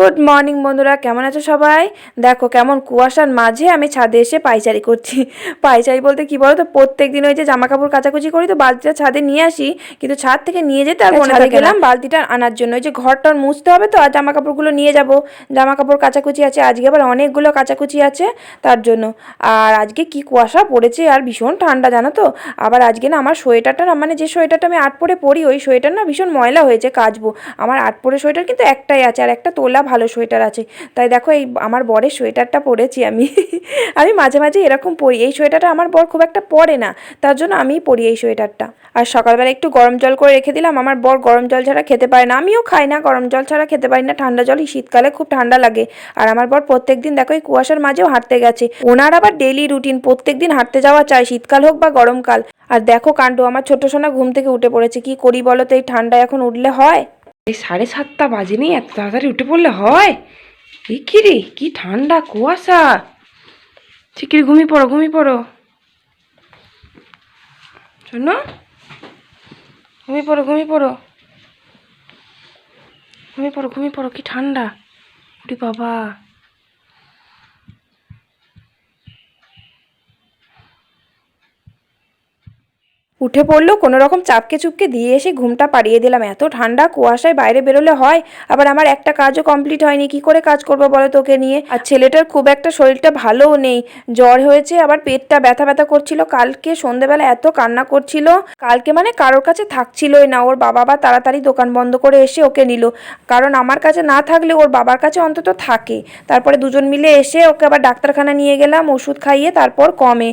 Good morning বন্ধুরা। কেমন আছো সবাই? দেখো কেমন কুয়াশার মাঝে আমি ছাদে এসে পাইচারি করছি। পাইচারি বলতে কি বলো তো প্রত্যেক দিন ওই যে জামা কাপড় কাচাকুচি করি তো বালতিটা ছাদে নিয়ে আসি। কিন্তু ছাদ থেকে নিয়ে যেতে আর মনে গেলাম বালতিটা আনার জন্য। ওই যে ঘরটার মুছতে হবে তো আর জামা কাপড়গুলো নিয়ে যাব। জামা কাপড় কাচাকুচি আছে আজকে আবার অনেকগুলো কাচাকুচি আছে তার জন্য। আর আজকে কি কুয়াশা পড়েছে আর ভীষণ ঠান্ডা জানো তো? আবার আজকে না আমার সোয়েটারটা না মানে যে সোয়েটারটা আমি আট পরে পরি ওই সোয়েটার না ভীষণ ময়লা হয়েছে কাচবো। আমার আট পরে সোয়েটার কিন্তু একটাই আছে আর একটা তোলা ভালো সোয়েটার আছে। তাই দেখো এই আমার বরের সোয়েটারটা পরেছি আমি। আমি মাঝে মাঝে এরকম পরি। এই সোয়েটারটা আমার বর খুব একটা পরে না। তার জন্য আমিই পরি এই সোয়েটারটা। আর সকালবেলা একটু গরম জল করে রেখে দিলাম। আমার বর গরম জল ছাড়া খেতে পারে না। আমিও খাই না। গরম জল ছাড়া খেতে পারি না। ঠান্ডা জল শীতকালে খুব ঠান্ডা লাগে। আর আমার বর প্রত্যেক দিন দেখো এই কুয়াশার মাঝেও হাঁটতে গেছে। ওনার আবার ডেলি রুটিন প্রত্যেক দিন হাঁটতে যাওয়া চাই। শীতকাল হোক বা গরমকাল। আর দেখো কাণ্ড, আমার ছোট সোনা ঘুম থেকে উঠে পড়েছে। কি করি বলো তো? এই ঠান্ডা এখন উঠলে হয়? এই সাড়ে সাতটা বাজেনি, এত তাড়াতাড়ি উঠে পড়লে হয়? এ কি রে, কি ঠান্ডা কুয়াশা। চিকির ঘুমিয়ে পড়ো ঘুমিয়ে পড়ো। শোনো, ঘুমিয়ে পড়ো ঘুমিয়ে পড়ো। ঘুমিয়ে পড়ো ঘুমিয়ে পড়ো, কি ঠান্ডা। বাবা। উঠে পড়ল কোনো রকম চাপকে চুপকে দিয়ে এসে ঘুমটা পাড়িয়ে দিলাম। এত ঠান্ডা কুয়াশায় বাইরে বেরোলে হয়, আবার আমার একটা কাজও কমপ্লিট হয়নি, কি করে কাজ করব বলো তোকে নিয়ে? আর ছেলেটার খুব একটা শরীরটা ভালোও নেই, জ্বর হয়েছে, আবার পেটটা ব্যথা ব্যথা করছিল, কালকে সন্ধেবেলা এত কান্না করছিল, কালকে মানে কারোর কাছে থাকছিলই না, ওর বাবা বা তাড়াতাড়ি দোকান বন্ধ করে এসে ওকে নিল। কারণ আমার কাছে না থাকলে ওর বাবার কাছে অন্তত থাকে। তারপরে দুজন মিলে এসে ওকে আবার ডাক্তারখানা নিয়ে গেলাম, ওষুধ খাইয়ে তারপর কমে।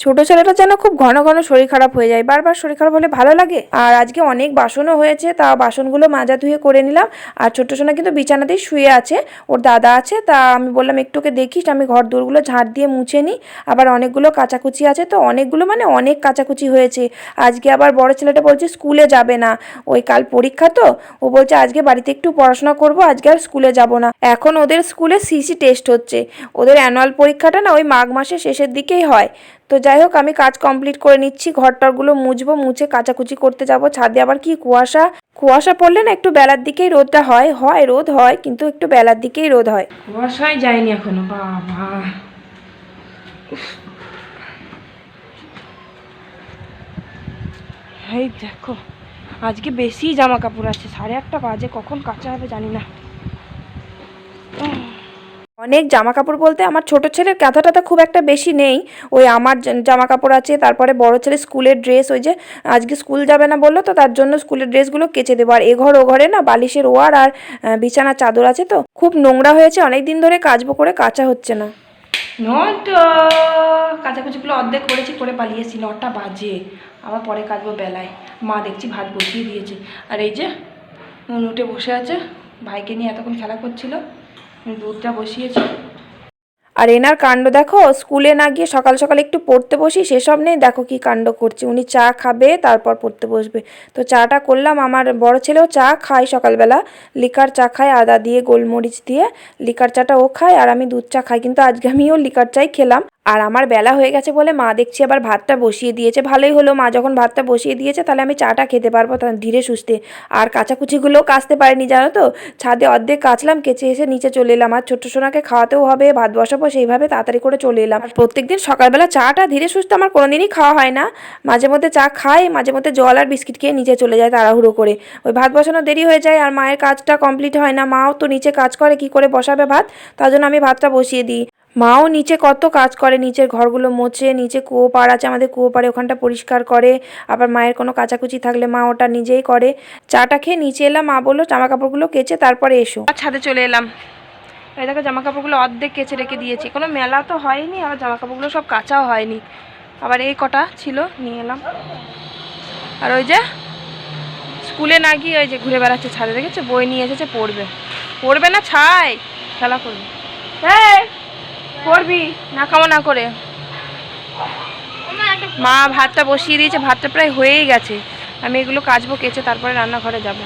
ছোট ছেলেটা যেন খুব ঘন ঘন শরীর খারাপ হয়ে যায়। বারবার শরীর খারাপ হলে ভালো লাগে? আর আজকে অনেক বাসনও হয়েছে, তা বাসনগুলো মাজা ধুয়ে করে নিলাম। আর ছোট্ট সোনা কিন্তু বিছানাতেই শুয়ে আছে, ওর দাদা আছে, তা আমি বললাম একটুকে দেখিস, আমি ঘর দৌড়গুলো ঝাঁট দিয়ে মুছে নিই আবার অনেকগুলো কাচাকুচি আছে, তো অনেকগুলো মানে অনেক কাচাকুচি হয়েছে। আজকে আবার বড় ছেলেটা বলছে, স্কুলে যাবে না। ওই কাল পরীক্ষা তো, ও বলছে, আজকে বাড়িতে একটু পড়াশোনা করব, আজকে আর স্কুলে যাব না। এখন ওদের স্কুলে সিসি টেস্ট হচ্ছে। ওদের অ্যানুয়াল পরীক্ষাটা না ওই মাঘ মাসের শেষের দিকেই হয়। তো যাই হোক, আমি কাজ কমপ্লিট করে নিচ্ছি, ঘরটারগুলো মুছবো, মুছে কাচাকুচি করতে যাব। ছাদে আবার কি কুয়াশা? কুয়াশা পড়লে না একটু বেলার দিকেই রোদটা হয় হয় রোদ হয়, কিন্তু একটু বেলার দিকেই রোদ হয়। কুয়াশায় যায়নি এখনও এই দেখো, আজকে বেশি জামা কাপড় আছে, সাড়ে আটটা বাজে, কখন কাঁচা হবে জানি না। অনেক জামা কাপড় বলতে আমার ছোট ছেলের কাঁথা টাথা খুব একটা বেশি নেই। ওই আমার জামা কাপড় আছে, তারপরে বড় ছেলে স্কুলের ড্রেস, ওই যে আজকে স্কুল যাবে না বলল তো, তার জন্য স্কুলের ড্রেসগুলো কেচে দেবো। আর এ ঘর, ও ঘরে না বালিশের ওয়ার আর বিছানার চাদর আছে তো, খুব নোংরা হয়েছে অনেক দিন ধরে কাচবো করে কাচা হচ্ছে না। নটা। কাচাকুচিগুলো অর্ধেক করেছি, করে পালিয়েছি, নটা বাজে। আবার পরে কাচবো বেলায়। মা দেখছি ভাত বসিয়ে দিয়েছে। আর এই যে উঠে বসে আছে, ভাইকে নিয়ে এতক্ষণ খেলা করছিল। দুধটা বসিয়েছি আর এনার কাণ্ড দেখো, স্কুলে না গিয়ে সকাল সকাল একটু পড়তে বসি, সেসব নেই। দেখো কি কাণ্ড করছে। উনি চা খাবে, তারপর পড়তে বসবে। তো চাটা করলাম, আমার বড় ছেলেও চা খায় সকালবেলা। লিকার চা খায়, আদা দিয়ে, গোলমরিচ দিয়ে। লিকার চাটা ও খায়, আর আমি দুধ চা খাই। কিন্তু আজকে আমিও লিকার চাই খেলাম। আর আমার বেলা হয়ে গেছে বলে মা দেখছি আবার ভাতটা বসিয়ে দিয়েছে। ভালোই হলো মা যখন ভাতটা বসিয়ে দিয়েছে তাহলে আমি চাটা খেতে পারব ধীরে সুস্থে। আর কাচাকুচিগুলোও কাচতে পারিনি, জানো তো? ছাদে অর্ধেক কাচলাম, কেচে এসে নিচে চলে এলাম। আর ছোট্ট সোনাকে খাওয়াতেও হবে, ভাত বসাবো, সেইভাবে তাড়াতাড়ি করে চলে এলাম। আর প্রত্যেকদিন সকালবেলা চাটা ধীরে সুস্থে আমার কোনোদিনই খাওয়া হয় না। মাঝে মধ্যে চা খাই, মাঝে মধ্যে জল আর বিস্কিট খেয়ে নিচে চলে যায় তাড়াহুড়ো করে। ওই ভাত বসানো দেরি হয়ে যায় আর মায়ের কাজটা কমপ্লিট হয় না। মাও তো নিচে কাজ করে, কি করে বসাবে ভাত? তার জন্য আমি ভাতটা বসিয়ে দিই। মাও নিচে কত কাজ করে, নিচের ঘরগুলো মোছে, নিচে কুয়ো পাড় আছে, আমাদের কুয়ো পাড়ে ওখানটা পরিষ্কার করে, আবার মায়ের কোনো কাচাকুচি থাকলে মা ওটা নিজেই করে। চাটা খেয়ে নিচে এলাম, মা বলল জামা কাপড়গুলো কেচে তারপরে এসো। ছাদে চলে এলাম। এই দেখো জামা কাপড়গুলো অর্ধেক কেচে রেখে দিয়েছি। কোনো মেলা তো হয়নি, আবার জামা কাপড়গুলো সব কাচাও হয়নি। আবার এই কটা ছিল, নিয়ে এলাম। আর ওই যে, স্কুলে না গিয়ে ওই যে ঘুরে বেড়াচ্ছে ছাদে, দেখেছে? বই নিয়ে এসেছে, পড়বে। পড়বে না, ছাই! খেলা করবে। এই! পড়বি না কামনা করে। মা ভাতটা বসিয়ে দিয়েছে, ভাতটা প্রায় হয়েই গেছে। আমি এগুলো কাচবো, কেচে তারপরে রান্নাঘরে যাব।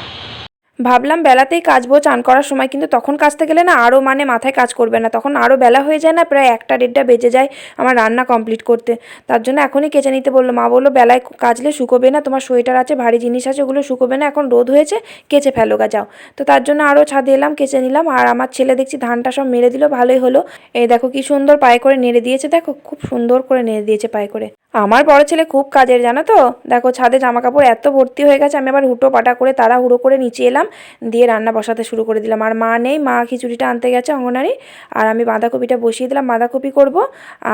ভাবলাম বেলাতেই কাচবো চান করার সময়, কিন্তু তখন কাচতে গেলে না আরও মানে মাথায় কাজ করবে না। তখন আরও বেলা হয়ে যায় না, প্রায় একটা দেড়টা বেজে যায় আমার রান্না কমপ্লিট করতে। তার জন্য এখনই কেচে নিতে বলল। মা বলল, বেলায় কাচলে শুকোবে না, তোমার সোয়েটার আছে, ভারী জিনিস আছে, ওগুলো শুকোবে না, এখন রোদ হয়েছে, কেচে ফেলো গা, যাও। তো তার জন্য আরও ছাদে এলাম, কেচে নিলাম, আর আমার ছেলে দেখছি ধানটা সব মেরে দিল, ভালোই হলো। এই দেখো কি সুন্দর পায়ে করে নেড়ে দিয়েছে, দেখো খুব সুন্দর করে নেড়ে দিয়েছে পায়ে করে। আমার বড় ছেলে খুব কাজের, জানো তো? দেখো ছাদে জামা কাপড় এত ভর্তি হয়ে গেছে, আমি আবার হুটো পাটা করে তারা হুড়ো করে নিচে এলাম। দিয়ে রান্না বসাতে শুরু করে দিলাম। আর মা নেই, মা খিচুড়িটা আনতে গেছে অঙ্গনারী। আর আমি বাঁধাকপিটা বসিয়ে দিলাম, বাঁধাকপি করব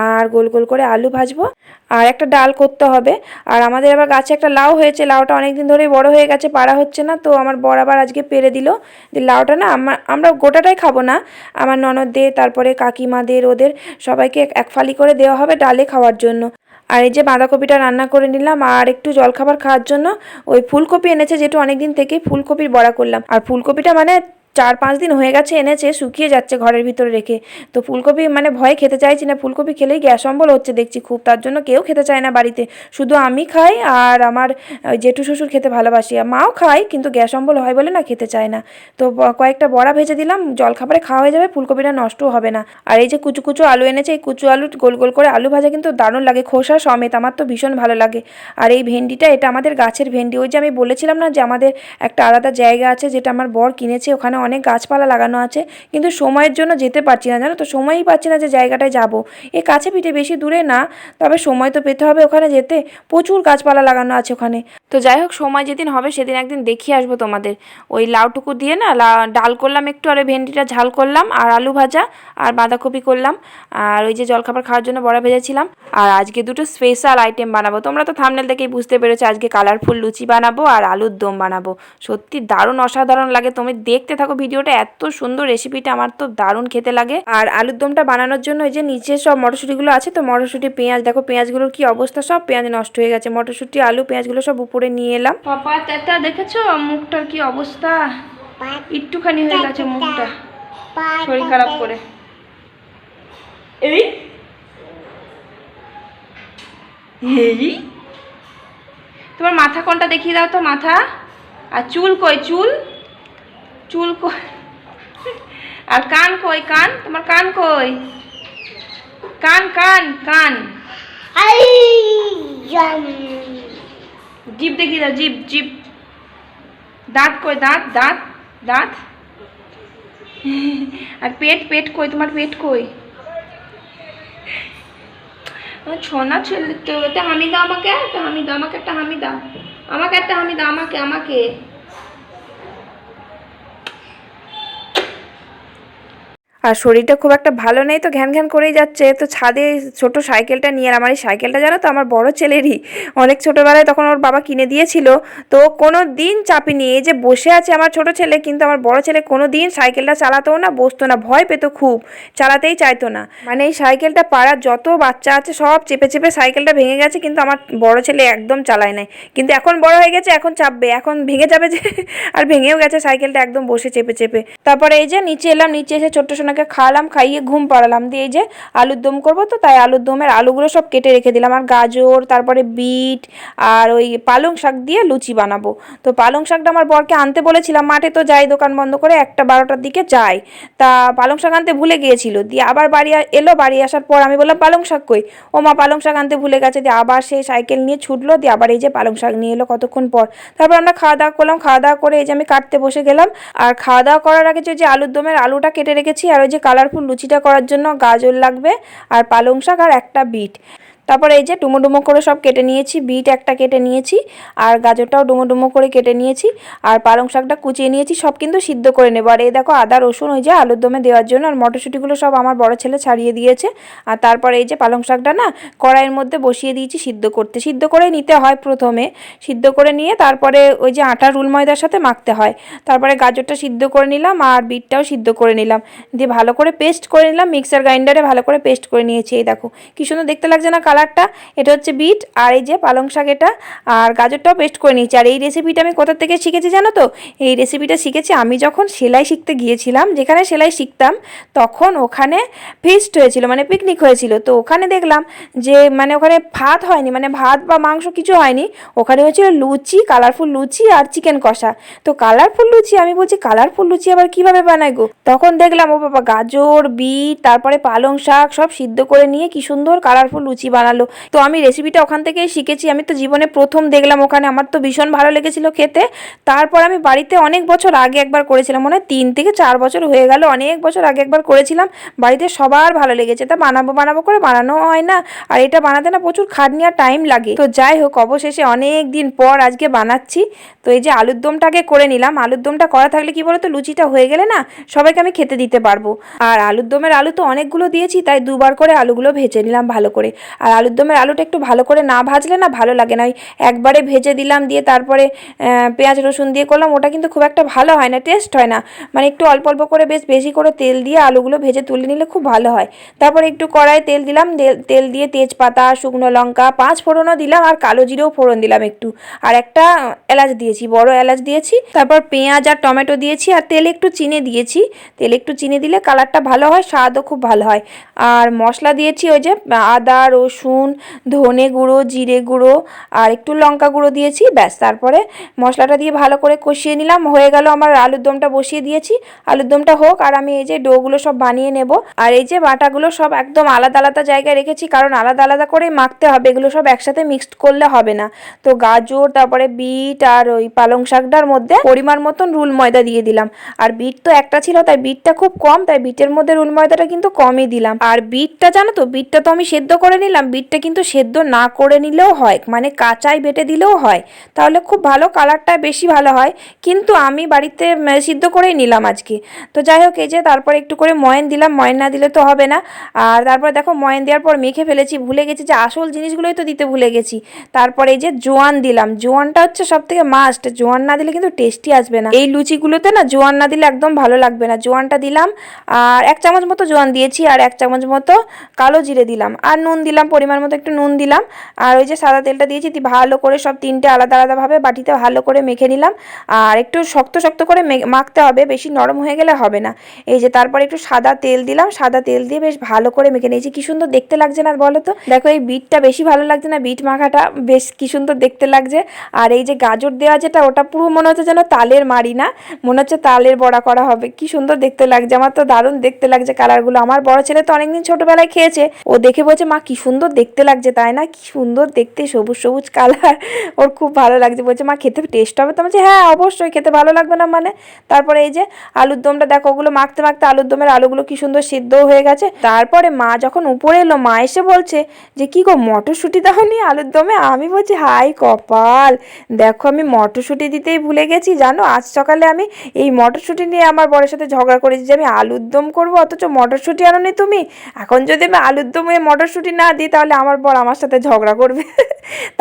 আর গোল গোল করে আলু ভাজবো। আর একটা ডাল করতে হবে। আর আমাদের আবার গাছে একটা লাউ হয়েছে, লাউটা অনেক দিন ধরেই বড় হয়ে গেছে, পাড়া হচ্ছে না। তো আমার বর আবার আজকে পেরে দিল যে লাউটা না আমার আমরা গোটাটাই খাব না। আমার ননদদের তারপরে কাকিমাদের, ওদের সবাইকে এক ফালি করে দেওয়া হবে ডালে খাওয়ার জন্য। আর এই যে বাঁধাকপিটা রান্না করে নিলাম, আর একটু জলখাবার খাওয়ার জন্য ওই ফুলকপি এনেছে যেটু অনেকদিন থেকেই ফুলকপির বড়া করলাম। আর ফুলকপিটা মানে চার পাঁচ দিন হয়ে গেছে, এনেছে, শুকিয়ে যাচ্ছে ঘরের ভিতরে রেখে। তো ফুলকপি মানে ভয়ে খেতে চাইছি না। ফুলকপি খেলেই গ্যাস অম্বল হচ্ছে দেখছি খুব। তার জন্য কেউ খেতে চায় না বাড়িতে। শুধু আমি খাই আর আমার জেঠু শ্বশুর খেতে ভালোবাসি। আর মাও খায়, কিন্তু গ্যাস অম্বল হয় বলে না খেতে চায় না। তো কয়েকটা বড়া ভেজে দিলাম। জলখাবারে খাওয়া হয়ে যাবে, ফুলকপিটা নষ্টও হবে না। আর এই যে কুচু কুচু আলু এনেছে, এই কুচু আলু গোল গোল করে আলু ভাজা কিন্তু দারুণ লাগে, খোসা সমেত। আমার তো ভীষণ ভালো লাগে। আর এই ভেন্ডিটা, এটা আমাদের গাছের ভেন্ডি। ওই যে আমি বলেছিলাম না যে আমাদের একটা আলাদা জায়গা আছে, যেটা আমার বর কিনেছে, ওখানে অনেক গাছপালা লাগানো আছে, কিন্তু সময়ের জন্য যেতে পারছি না, জানো তো? সময়ই পাচ্ছি না যে জায়গাটায় যাব। এ কাছে পিঠে বেশি দূরে না, তবে সময় তো পেতে হবে ওখানে যেতে। প্রচুর গাছপালা লাগানো আছে ওখানে। তো যাই হোক, সময় যেদিন হবে সেদিন একদিন দেখিয়ে আসব তোমাদের। ওই লাউটুকু দিয়ে না ডাল করলাম একটু, আর ওই ভেন্ডিটা ঝাল করলাম, আর আলু ভাজা, আর বাঁধাকপি করলাম, আর ওই যে জলখাবার খাওয়ার জন্য বড়া ভেজেছিলাম। আর আজকে দুটো স্পেশাল আইটেম বানাবো। তোমরা তো থামনেল দেখেই বুঝতে পেরেছ, আজকে কালারফুল লুচি বানাবো, আর আলুর দম বানাবো। সত্যি দারুণ অসাধারণ লাগে, তুমি দেখতে থাকো। ভিডিওটা এত সুন্দর রেসিপিটা আমার তো দারুণ খেতে লাগে। আর আলুর দমটা বানানোর জন্য ওই যে নিচে সব মটরশুঁটিগুলো আছে, তো মটরশুঁটি, পেঁয়াজ, দেখো পেঁয়াজগুলোর কি অবস্থা, সব পেঁয়াজ নষ্ট হয়ে গেছে। মটরশুঁটি, আলু, পেঁয়াজগুলো সব উপরে নিয়ে এলাম। পাপা দেখেছ? মুখটার কি অবস্থা? একটুখানি হয়ে গেছে মুখটা। শরীর খারাপ করে। এই। এই। তোমার মাথা কোনটা দেখিয়ে দাও তো, মাথা। আর চুল কই? চুল? চুল কই আর কান কই কান? তোমার কান কই? কান কান কান। জিভ দেখিয়ে দাও জিভ জিভ। দাঁত কই দাঁত দাঁত দাঁত। আর পেট পেট কই তোমার পেট কই? ছোনা ছেলে তো হামি দাও আমাকে একটা হামি দাও আমাকে একটা হামি দাও। আমাকে একটা হামি দাও আমাকে আমাকে। আর শরীরটা খুব একটা ভালো নেই তো ঘ্যান ঘ্যান করেই যাচ্ছে। তো ছাদে ছোট সাইকেলটা নিয়ে আর এই সাইকেলটা জানো তো, আমার বড় ছেলেরই। অনেক ছোটোবেলায় তখন ওর বাবা কিনে দিয়েছিল। তো কোনো দিন চাপিনি, এই যে বসে আছে আমার ছোট ছেলে, কিন্তু আমার বড় ছেলে কোনো দিন সাইকেলটা চালাতেও না, বসতো না, ভয় পেত খুব, চালাতেই চাইতো না। মানে এই সাইকেলটা পাড়ার যত বাচ্চা আছে সব চেপে চেপে সাইকেলটা ভেঙে গেছে, কিন্তু আমার বড় ছেলে একদম চালায় নাই। কিন্তু এখন বড় হয়ে গেছে, এখন চাপবে, এখন ভেঙে যাবে যে, আর ভেঙেও গেছে সাইকেলটা, একদম বসে চেপে চেপে। তারপরে এই যে নিচে এলাম, নিচে এসে ছোট্ট সোনাকে খাওয়ালাম, খাইয়ে ঘুম পাড়ালাম। দিয়ে যে আলুর দম করব তো, তাই আলুর দমের আলুগুলো সব কেটে রেখে দিলাম। আর গাজর, তারপরে বিট আর ওই পালং শাক দিয়ে লুচি বানাবো। তো পালং শাকটা আমার বরকে আনতে বলেছিলাম, মাঠে তো যাই, দোকান বন্ধ করে একটা বারোটার দিকে যাই। তা পালং শাক আনতে ভুলে গিয়েছিল। দিয়ে আবার বাড়ি এলো, বাড়ি আসার পর আমি বললাম, পালং শাক কই? ও মা, পালং শাক আনতে ভুলে গেছে। দিয়ে আবার সেই সাইকেল নিয়ে ছুটলো, দিয়ে আবার এই যে পালং শাক নিয়ে এলো কতক্ষণ পর। তারপর আমরা খাওয়া দাওয়া করলাম, খাওয়া দাওয়া করে এই যে আমি কাটতে বসে গেলাম। আর খাওয়া দাওয়া করার আগে যে আলুর দমের আলুটা কেটে রেখেছি আর ওই যে কালারফুল লুচিটা করার জন্য গাজর লাগবে আর পালং শাক আর একটা বিট। তারপরে এই যে ডুমো ডুমো করে সব কেটে নিয়েছি, বিট একটা কেটে নিয়েছি, আর গাজরটাও ডুমো ডুমো করে কেটে নিয়েছি, আর পালং শাকটা কুচিয়ে নিয়েছি, সব কিন্তু সিদ্ধ করে নেব। আর এই দেখো আদা, রসুন, ওই যে আলুর দমে দেওয়ার জন্য, আর মটরশুঁটিগুলো সব আমার বড় ছেলে ছাড়িয়ে দিয়েছে। আর তারপরে এই যে পালং শাকটা না, কড়াইয়ের মধ্যে বসিয়ে দিয়েছি সিদ্ধ করতে। সিদ্ধ করে নিতে হয় প্রথমে। সিদ্ধ করে নিয়ে তারপরে ওই যে আটা রুল ময়দার সাথে মাখতে হয়। তারপরে গাজরটা সিদ্ধ করে নিলাম, আর বিটটাও সিদ্ধ করে নিলাম। দিয়ে ভালো করে পেস্ট করে নিলাম, মিক্সার গ্রাইন্ডারে ভালো করে পেস্ট করে নিয়েছি, এই দেখো। কি সুন্দর দেখতে লাগছে না কালার কালারটা, এটা হচ্ছে বিট, আর এই যে পালং শাক এটা, আর গাজরটাও পেস্ট করে নিয়েছি। আর এই রেসিপিটা আমি কোথা থেকে শিখেছি জানো তো? এই রেসিপিটা শিখেছি আমি যখন সেলাই শিখতে গিয়েছিলাম, যেখানে সেলাই শিখতাম, তখন ওখানে ফিস্ট হয়েছিল মানে পিকনিক হয়েছিল। তো ওখানে দেখলাম যে মানে ওখানে ভাত হয়নি মানে ভাত বা মাংস কিছু হয়নি, ওখানে হয়েছিল লুচি কালারফুল লুচি আর চিকেন কষা। তো কালারফুল লুচি, আমি বলছি কালারফুল লুচি আবার কীভাবে বানাই গো? তখন দেখলাম, ও বাবা, গাজর, বিট, তারপরে পালং শাক সব সিদ্ধ করে নিয়ে কি সুন্দর কালারফুল লুচি বানালো তো আমি রেসিপিটা ওখান থেকেই শিখেছি। আমি তো জীবনে প্রথম দেখলাম ওখানে। আমার তো ভীষণ ভালো লেগেছিল খেতে। তারপর আমি বাড়িতে অনেক বছর আগে একবার করেছিলাম। মনে হয় তিন থেকে চার বছর হয়ে গেল। অনেক বছর আগে একবার করেছিলাম। বাড়িতে সবার ভালো লেগেছে। তা বানাবো বানাবো করে বানানো হয় না। আর এটা বানাতে না প্রচুর খাটনি আর টাইম লাগে। তো যাই হোক, অবশেষে অনেক দিন পর আজকে বানাচ্ছি। তো এই যে আলুর দমটাকে করে নিলাম। আলুর দমটা করা থাকলে কি বলতো, লুচিটা হয়ে গেলে না সবাইকে আমি খেতে দিতে পারব। আর আলুর দমের আলু তো অনেকগুলো দিয়েছি, তাই দুবার করে আলুগুলো ভেজে নিলাম ভালো করে। আর আলুর দমের আলুটা একটু ভালো করে না ভাজলে না ভালো লাগে না। ওই একবারে ভেজে দিলাম, দিয়ে তারপরে পেঁয়াজ, রসুন দিয়ে করলাম। ওটা কিন্তু খুব একটা ভালো হয় না টেস্ট হয় না। মানে একটু অল্প অল্প করে বেশ বেশি করে তেল দিয়ে আলুগুলো ভেজে তুলে নিলে খুব ভালো হয়। তারপরে একটু কড়াই তেল দিলাম তেল- দিয়ে তেজপাতা, শুকনো লঙ্কা, পাঁচ ফোড়নও দিলাম আর কালো জিরেও ফোড়ন দিলাম একটু। আর একটা এলাচ দিয়েছি, বড় এলাচ দিয়েছি। তারপর পেঁয়াজ আর টমেটো দিয়েছি আর তেলে একটু চিনি দিয়েছি। তেলে একটু চিনি দিলে কালারটা ভালো হয়, স্বাদও খুব ভালো হয়। আর মশলা দিয়েছি ওই যে আদা, রসুন ধনে গুঁড়ো, জিরে গুঁড়ো আর একটু লঙ্কা গুঁড়ো দিয়েছি। ব্যাস, তারপরে মশলাটা দিয়ে ভালো করে কষিয়ে নিলাম। হয়ে গেল আমার আলুর দমটা বসিয়ে দিয়েছি। আলুর দমটা হোক আর আমি এই যে ডোগুলো সব বানিয়ে নেব। আর এই যে বাটাগুলো সব একদম আলাদা আলাদা জায়গায় রেখেছি, কারণ আলাদা আলাদা করেই মাখতে হবে। এগুলো সব একসাথে মিক্সড করলে হবে না। তো গাজর, তারপরে বিট আর ওই পালং শাকটার মধ্যে পরিমাণ মতন রুল ময়দা দিয়ে দিলাম। আর বিট তো একটা ছিল, তাই বিটটা খুব কম, তাই বিটের মধ্যে রুল ময়দাটা কিন্তু কমই দিলাম। আর বিটটা জানো তো, বিটটা তো আমি সেদ্ধ করে নিলাম। বিটটা কিন্তু সেদ্ধ না করে নিলেও হয় মানে কাঁচাই বেটে দিলেও হয়। তাহলে খুব ভালো কালারটা বেশি ভালো হয়। কিন্তু আমি বাড়িতে সিদ্ধ করেই নিলাম আজকে। তো যাই হোক, এই যে তারপরে একটু করে ময়ন দিলাম, ময়ন না দিলে তো হবে না। আর তারপর দেখো, ময়ন দেওয়ার পর মেখে ফেলেছি, ভুলে গেছি যে আসল জিনিসগুলোই তো দিতে ভুলে গেছি। তারপরে এই যে জোয়ান দিলাম, জোয়ানটা হচ্ছে সব থেকে মাস্ট জোয়ান না দিলে কিন্তু টেস্টি আসবে না। এই লুচিগুলোতে না জোয়ান না দিলে একদম ভালো লাগবে না। জোয়ানটা দিলাম, আর এক চামচ মতো জোয়ান দিয়েছি, আর এক চামচ মতো কালো জিরে দিলাম, আর নুন দিলাম পরিমাণ মতো একটু নুন দিলাম। আর ওই যে সাদা তেলটা দিয়েছি ভালো করে সব তিনটে আলাদা আলাদাভাবে বাটিতে ভালো করে মেখে নিলাম। আর একটু শক্ত শক্ত করে মাখতে হবে, বেশি নরম হয়ে গেলে হবে না। এই যে তারপরে একটু সাদা তেল দিলাম, সাদা তেল দিয়ে বেশ ভালো করে মেখে নিয়েছি। কি সুন্দর দেখতে লাগছে না বলো তো? দেখো এই বিটটা বেশি ভালো লাগছে না, বিট মাখাটা বেশ কি সুন্দর দেখতে লাগছে। আর এই যে গাজর দেওয়া যেটা, ওটা পুরো মনে হচ্ছে যেন তালের মারি না, মনে হচ্ছে তালের বড়া করা হবে। কি সুন্দর দেখতে লাগছে, আমার তো দারুণ দেখতে লাগছে কালারগুলো। আমার বড় ছেলে তো অনেকদিন ছোটবেলায় খেয়েছে, ও দেখে বলছে, মা, কি সুন্দর দেখতে লাগছে, তাই না? কি সুন্দর দেখতে, সবুজ সবুজ কালার। ওর খুব ভালো লাগছে। বলছে, মা, খেতে টেস্ট হবে তো? বলছে হ্যাঁ অবশ্যই, খেতে ভালো লাগবে না মানে। তারপরে এই যে আলুর দমটা, দেখো, ওগুলো মাখতে মাখতে আলুর দমের আলুগুলো কি সুন্দর সিদ্ধ হয়ে গেছে। তারপরে মা যখন উপরে এলো, মা এসে বলছে যে, কি গো, মটরশুঁটি দাওনি আলুর দমে? আমি বলছি, হাই কপাল! দেখো, আমি মটরশুঁটি দিতেই ভুলে গেছি, জানো? আজ সকালে আমি এই মটরশুঁটি নিয়ে আমার বরের সাথে ঝগড়া করেছি যে, আমি আলুর দম করব, অথচ মটরশুঁটি আনোনি তুমি? এখন যদি আমি আলুর দমে মটরশুঁটি না দিই তাহলে আমার বর আমার সাথে ঝগড়া করবে।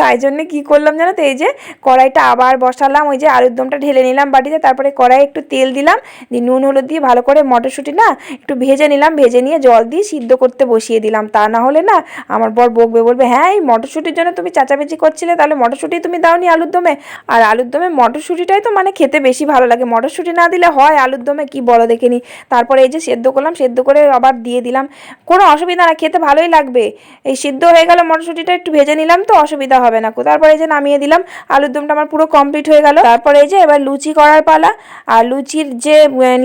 তাই জন্য কি করলাম জানো তো, এই যে কড়াইটা আবার বসালাম, ওই যে আলুর দমটা ঢেলে নিলাম বাটিতে, তারপরে কড়াই একটু তেল দিলাম, দিয়ে নুন, হলুদ দিয়ে ভালো করে মটরশুঁটি না একটু ভেজে নিলাম, ভেজে নিয়ে জল দিয়ে সিদ্ধ করতে বসিয়ে দিলাম। তা না হলে না আমার বর বকবে, বলবে হ্যাঁ এই মটরশুঁটির জন্য তুমি চাচামেচি করছিলে, তাহলে মটরশুঁটি তুমি দাওনি আলুর দমে। আর আলুর দমে মটরশুঁটিটাই তো মানে খেতে বেশি ভালো লাগে। মটরশুঁটি না দিলে হয় আলুর দমে, কি বলো দেখিনি তারপরে এই যে সেদ্ধ করলাম, সেদ্ধ করে আবার দিয়ে দিলাম। কোনো অসুবিধা না, খেতে ভালোই লাগবে। এই সিদ্ধ হয়ে গেল মটরশুঁটিটা, একটু ভেজে নিলাম তো, অসুবিধা হবে না তারপরে এই যে নামিয়ে দিলাম, আলুর দমটা আমার পুরো কমপ্লিট হয়ে গেল। তারপরে এই যে এবার লুচি করার পালা। আর লুচির যে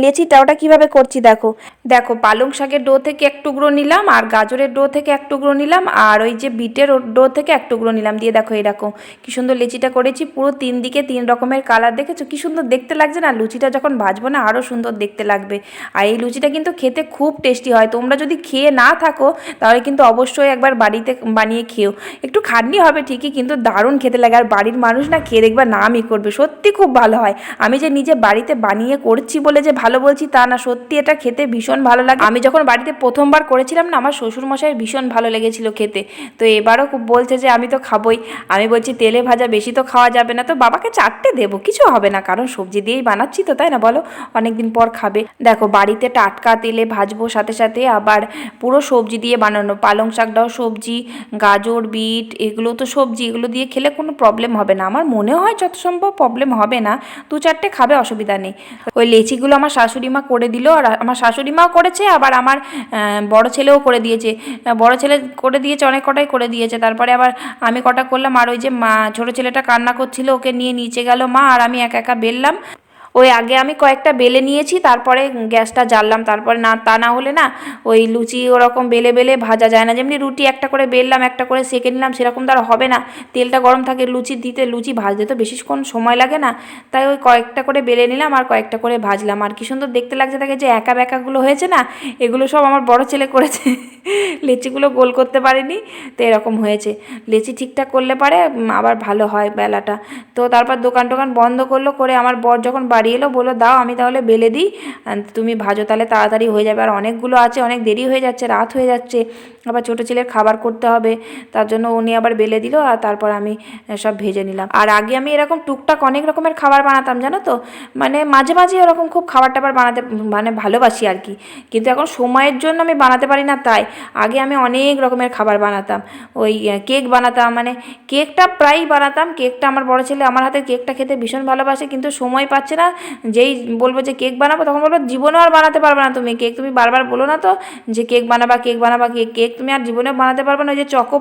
লেচিটা, ওটা কীভাবে করছি দেখো। দেখো, পালং শাকের ডো থেকে এক টুকরো নিলাম, আর গাজরের ডো থেকে এক টুকরো নিলাম, আর ওই যে বিটের ডো থেকে এক টুকরো নিলাম। দিয়ে দেখো এরকম কি সুন্দর লেচিটা করেছি, পুরো তিন দিকে তিন রকমের কালার দেখেছ? কি সুন্দর দেখতে লাগছে না? লুচিটা যখন ভাজবো না আরও সুন্দর দেখতে লাগবে। আর এই লুচিটা কিন্তু খেতে খুব টেস্টি হয়। তোমরা যদি খেয়ে না থাকো, তাহলে কিন্তু অবশ্যই একবার বাড়িতে বানিয়ে খেও একটু খাটনি হবে ঠিকই, কিন্তু দারুণ খেতে লাগে। আর বাড়ির মানুষ না খেয়ে দেখবা নামই করবে। সত্যি খুব ভালো হয়। আমি যে নিজে বাড়িতে বানিয়ে করছি বলে যে ভালো বলছি তা না। সত্যি এটা খেতে ভীষণ ভালো লাগে। আমি যখন বাড়িতে প্রথমবার করেছিলাম না, আমার শ্বশুরমশাই ভীষণ ভালো লেগেছিল খেতে। তো এবারও খুব বলছে যে, আমি তো খাবোই। আমি বলছি, তেলে ভাজা বেশি তো খাওয়া যাবে না। তো বাবাকে চারটে দেবো, কিছু হবে না। কারণ সবজি দিয়েই বানাচ্ছি তো, তাই না বলো? অনেকদিন পর খাবে। দেখো, বাড়িতে টাটকা তেলে ভাজবো সাথে সাথে আবার পুরো সবজি দিয়ে বানানো। পালং শাকটাও সবজি সবজি, গাজর, বিট, এগুলো তো সবজি, এগুলো দিয়ে খেলে কোনো প্রবলেম হবে না। আমার মনে হয় যত সম্ভব প্রবলেম হবে না। দু চারটে খাবে, অসুবিধা নেই। ওই লেচিগুলো আমার শাশুড়ি মা করে দিল আর আমার শাশুড়ি মাও করেছে, আবার আমার বড় ছেলেও করে দিয়েছে। বড় ছেলে করে দিয়েছে, অনেক কটাই করে দিয়েছে। তারপরে আবার আমি কটা করলাম, আর ওই যে মা, ছোটো ছেলেটা কান্না করছিল, ওকে নিয়ে নিচে গেল মা, আর আমি একা একা বেললাম ওই আগে আমি কয়েকটা বেলে নিয়েছি, তারপরে গ্যাসটা জ্বাললাম। তারপরে না, তা না হলে না, ওই লুচি ওরকম বেলে বেলে ভাজা যায় না। যেমনি রুটি একটা করে বেললাম, একটা করে সেঁকে নিলাম, সেরকম তো আর হবে না। তেলটা গরম থাকে, লুচি দিতে, লুচি ভাজতে তো বেশিক্ষণ সময় লাগে না। তাই ওই কয়েকটা করে বেলে নিলাম আর কয়েকটা করে ভাজলাম। আর কি সুন্দর দেখতে লাগছে তাকে যে একা ব্যাকাগুলো হয়েছে না, এগুলো সব আমার বড় ছেলে করেছে। লেচিগুলো গোল করতে পারেনি, তো এরকম হয়েছে। লেচি ঠিকঠাক করলে পারে আবার ভালো হয় বেলাটা। তো তারপর দোকান টোকান বন্ধ করল, করে আমার বর যখন বাড়ি এলো, বলল, দাও, আমি তাহলে বেলে দিই। তুমি ভাজো, তাহলে তাড়াতাড়ি হয়ে যাবে। আর অনেকগুলো আছে, অনেক দেরি হয়ে যাচ্ছে, রাত হয়ে যাচ্ছে। আবার ছোটো ছেলের খাবার করতে হবে, তার জন্য উনি আবার বেলে দিল, আর তারপর আমি সব ভেজে নিলাম। আর আগে আমি এরকম টুকটাক অনেক রকমের খাবার বানাতাম, জানো তো? মানে মাঝে মাঝে এরকম খুব খাবার টাবার বানাতে মানে ভালোবাসি আর কি। কিন্তু এখন সময়ের জন্য আমি বানাতে পারি না, তাই আগে আমি অনেক রকমের খাবার বানাতাম। ওই কেক বানাতাম মানে কেকটা প্রায়ই বানাতাম, কেকটা আমার বড় ছেলে আমার হাতে কেকটা খেতে ভীষণ ভালোবাসে, কিন্তু সময় পাচ্ছে না যেই বলব যে কেক বানাবো, তখন বলব জীবনেও আর বানাতে পারবে না তুমি। কেক তুমি বারবার বলো না তো যে কেক বানাবা কেক বানাবা, কেক কেক তুমি আর জীবনেও বানাতে পারবে না। ওই যে চকো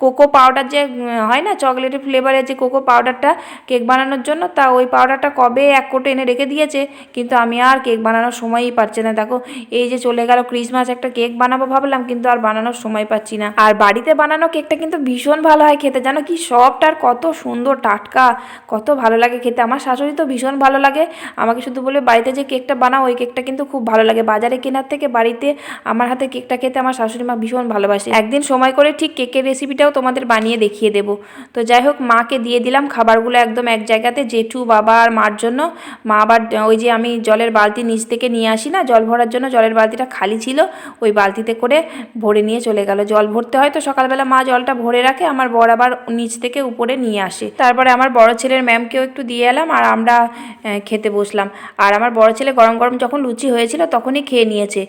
কোকো পাউডার যে হয় না, চকলেটের ফ্লেভারের যে কোকো পাউডারটা কেক বানানোর জন্য, তা ওই পাউডারটা কবে এক কোটো এনে রেখে দিয়েছে, কিন্তু আমি আর কেক বানানোর সময়ই পাচ্ছি না। দেখো, এই যে চলে গেল ক্রিসমাস একটা কেক বানাবো ভাবলাম, কিন্তু আর বানানোর সময় পাচ্ছি না। আর বাড়িতে বানানো কেকটা কিন্তু ভীষণ ভালো হয় খেতে। জানো কি? সবটা আর কত সুন্দর, টাটকা, কত ভালো লাগে খেতে। আমার শাশুড়ি তো ভীষণ ভালো লাগে। আমাকে শুধু বলবে বাড়িতে যে কেকটা বানাও ওই কেকটা কিন্তু খুব ভালো লাগে। বাজারে কেনার থেকে বাড়িতে আমার হাতে কেকটা খেতে আমার শাশুড়ি মা ভীষণ ভালোবাসে। একদিন সময় করে ঠিক কেকের রেসিপিটাও তোমাদের বানিয়ে দেখিয়ে দেবো। তো যাই হোক মাকে দিয়ে দিলাম খাবারগুলো একদম এক জায়গাতে। জেঠু বাবা আর মার জন্য। মা আবার ওই যে আমি জলের বালতি নিচ থেকে নিয়ে আসি না জল ভরার জন্য জলের বালতিটা খালি ছিল ওই বালতিতে করে ভরে নিয়ে চলে গেল। জল ভরতে হয় তো সকালবেলা মা জলটা ভরে রাখে আমার বর আবার নিচ থেকে উপরে নিয়ে আসে। তারপরে আমার বড় ছেলের ম্যামকেও একটু দিয়ে এলাম আর আমরা আহ, খেতে বসলাম। আর আমার বড় ছেলে গরম গরম যখন লুচি হয়েছিল তখনই খেয়ে নিয়েছে।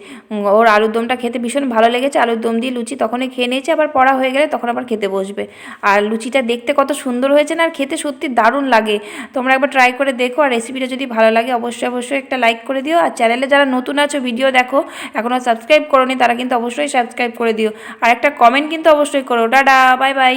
ওর আলুর দমটা খেতে ভীষণ ভালো লেগেছে। আলুর দম দিয়ে লুচি তখনই খেয়ে নিয়েছে, আবার পড়া হয়ে গেলে তখন আবার খেতে বসবে। আর লুচিটা দেখতে কত সুন্দর হয়েছে না, আর খেতে সত্যি দারুণ লাগে। তোমরা একবার ট্রাই করে দেখো, আর রেসিপিটা যদি ভালো লাগে অবশ্যই অবশ্যই একটা লাইক করে দিও। আর চ্যানেলে যারা নতুন আছো ভিডিও দেখো এখনও সাবস্ক্রাইব করোনি, তারা কিন্তু অবশ্যই সাবস্ক্রাইব করে দিও। আর একটা কমেন্ট কিন্তু অবশ্যই করো। Tata bye bye